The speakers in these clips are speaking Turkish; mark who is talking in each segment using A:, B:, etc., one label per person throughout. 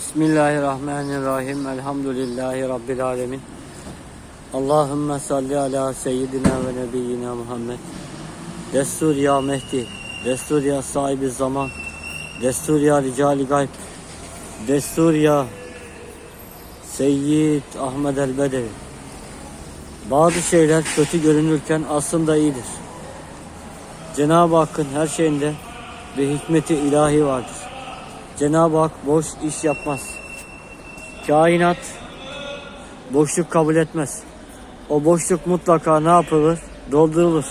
A: Bismillahirrahmanirrahim. Elhamdülillahi Rabbil alemin. Allahümme salli ala seyyidina ve nebiyyina Muhammed. Destur ya Mehdi. Destur ya sahibi zaman. Destur ya ricali gayb. Destur ya Seyyid Ahmed el Bedevi. Bazı şeyler kötü görünürken aslında iyidir. Cenab-ı Hakk'ın her şeyinde bir hikmeti ilahi vardır. Cenab-ı Hak boş iş yapmaz. Kainat boşluk kabul etmez. O boşluk mutlaka ne yapılır? Doldurulur.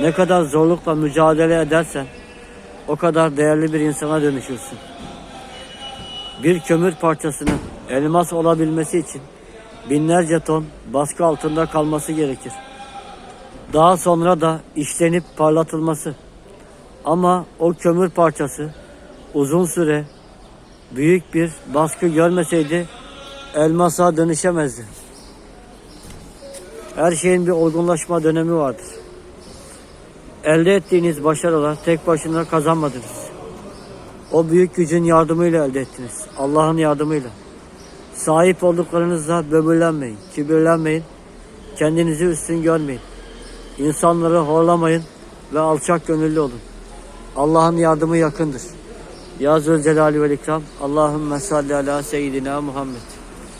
A: Ne kadar zorlukla mücadele edersen o kadar değerli bir insana dönüşürsün. Bir kömür parçasının elmas olabilmesi için binlerce ton baskı altında kalması gerekir. Daha sonra da işlenip parlatılması. Ama o kömür parçası uzun süre büyük bir baskı görmeseydi elmasa dönüşemezdi. Her şeyin bir olgunlaşma dönemi vardır. Elde ettiğiniz başarılar tek başına kazanmadınız. O büyük gücün yardımıyla elde ettiniz. Allah'ın yardımıyla. Sahip olduklarınızla böbürlenmeyin, kibirlenmeyin. Kendinizi üstün görmeyin. İnsanları horlamayın ve alçak gönüllü olun. Allah'ın yardımı yakındır. Ya Zülcelali ve İkram. Allahümme salli ala seyyidina Muhammed.